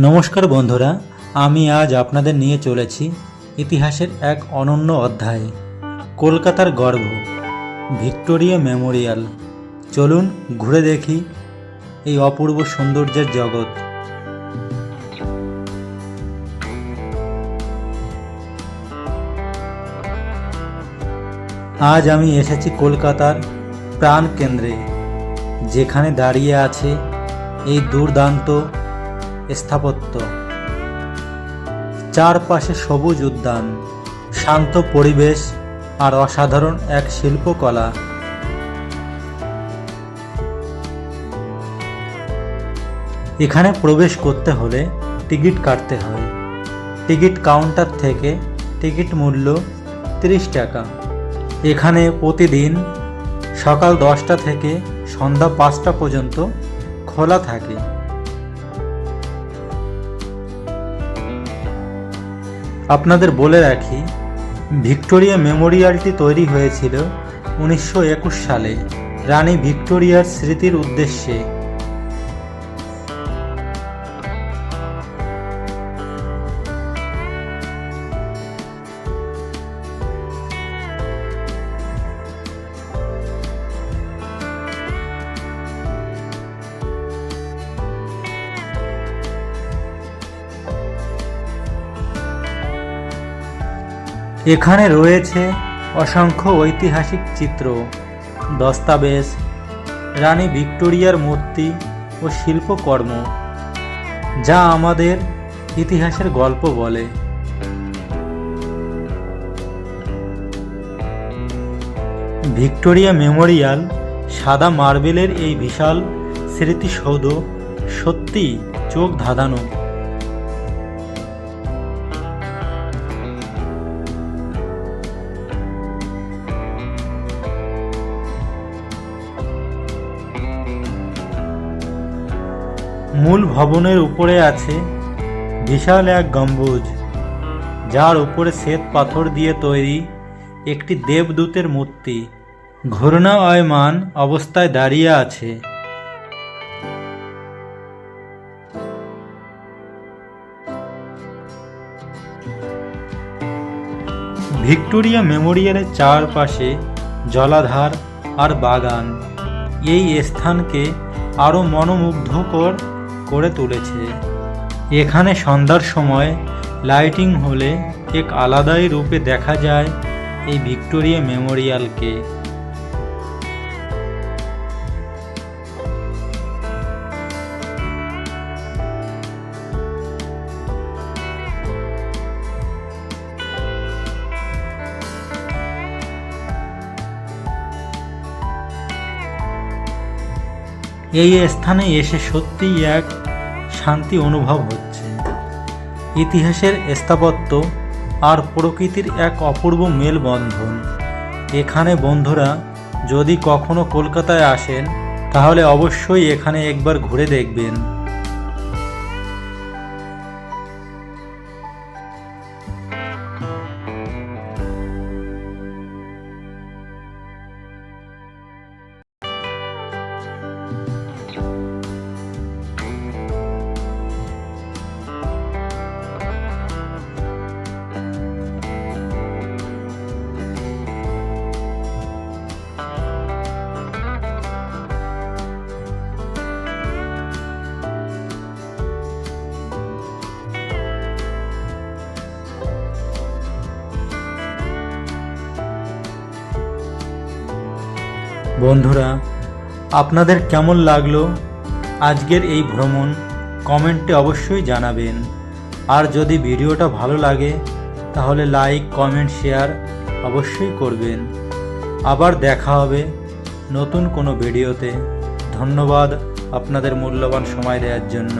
নমস্কার বন্ধুরা, আমি আজ আপনাদের নিয়ে চলেছি ইতিহাসের এক অনন্য অধ্যায়, কলকাতার গর্ব, ভিক্টোরিয়া মেমোরিয়াল। চলুন ঘুরে দেখি এই অপূর্ব সৌন্দর্যের জগৎ। আজ আমি এসেছি কলকাতার প্রাণ কেন্দ্রে যেখানে দাঁড়িয়ে আছে এই দুর্দান্ত স্থাপত্য। চারপাশে সবুজ উদ্যান, শান্ত পরিবেশ আর অসাধারণ এক শিল্পকলা। এখানে প্রবেশ করতে হলে টিকিট কাটতে হয়। টিকিট কাউন্টার থেকে টিকিট মূল্য তিরিশ টাকা। এখানে প্রতিদিন সকাল দশটা থেকে সন্ধ্যা পাঁচটা পর্যন্ত খোলা থাকে। আপনাদের বলে রাখি ভিক্টোরিয়া মেমোরিয়ালটি তৈরি হয়েছিল উনিশশো একুশ সালে। রানী ভিক্টোরিয়ার স্মৃতির উদ্দেশ্যে। এখানে রয়েছে অসংখ্য ঐতিহাসিক চিত্র, দস্তাবেজ, রানী ভিক্টোরিয়ার মূর্তি ও শিল্পকর্ম, যা আমাদের ইতিহাসের গল্প বলে। ভিক্টোরিয়া মেমোরিয়াল সাদা মার্বেলের এই বিশাল স্মৃতিসৌধ সত্যি চোখ ধাঁধানো। মূল ভবনের উপরে আছে বিশাল এক গম্বুজ, যার উপরে শ্বেত পাথর দিয়ে তৈরি একটি দেবদূতের মূর্তি। ঘূর্ণায়মান অবস্থায় দাঁড়িয়ে আছে। ভিক্টোরিয়া মেমোরিয়ালের চারপাশে জলাধার আর বাগান। এই স্থানকে আরও মনোমুগ্ধকর করে তুলেছে। এখানে সন্ধ্যার সময় লাইটিং হলে এক আলাদাই রূপে দেখা যায় এই ভিক্টোরিয়া মেমোরিয়ালকে। এই স্থানে এসে সত্যিই এক শান্তি অনুভব হচ্ছে। ইতিহাসের স্থাপত্য আর প্রকৃতির এক অপূর্ব মেলবন্ধন। এখানে বন্ধুরা, যদি কখনো কলকাতায় আসেন, তাহলে অবশ্যই এখানে একবার ঘুরে দেখবেন। বন্ধুরা, আপনাদের কেমন লাগল আজকের এই ভ্রমণ? কমেন্টে অবশ্যই জানাবেন। আর যদি ভিডিওটা ভালো লাগে, তাহলে লাইক, কমেন্ট, শেয়ার অবশ্যই করবেন। আবার দেখা হবে নতুন কোনো ভিডিওতে। ধন্যবাদ আপনাদের মূল্যবান সময় দেওয়ার জন্য।